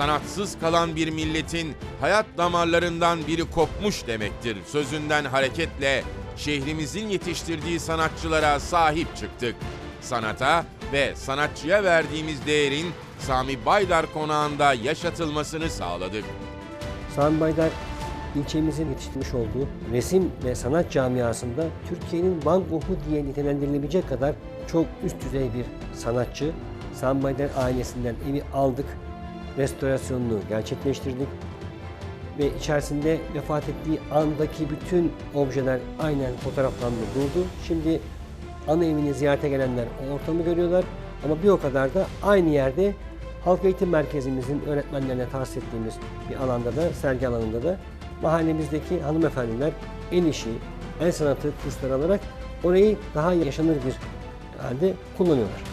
Sanatsız kalan bir milletin hayat damarlarından biri kopmuş demektir. Sözünden hareketle şehrimizin yetiştirdiği sanatçılara sahip çıktık. Sanata ve sanatçıya verdiğimiz değerin Sami Baydar konağında yaşatılmasını sağladık. Sami Baydar ilçemizin yetiştirmiş olduğu resim ve sanat camiasında Türkiye'nin Van Gogh'u diye nitelendirilebilecek kadar çok üst düzey bir sanatçı. Sami Baydar ailesinden evi aldık, restorasyonunu gerçekleştirdik ve içerisinde vefat ettiği andaki bütün objeler aynen fotoğraflandı durdu. Şimdi ana evini ziyarete gelenler o ortamı görüyorlar ama bir o kadar da aynı yerde Halk Eğitim Merkezimizin öğretmenlerine tahsis ettiğimiz bir alanda da, sergi alanında da mahallemizdeki hanımefendiler el işi, el sanatı kursları alarak orayı daha yaşanır bir halde kullanıyorlar.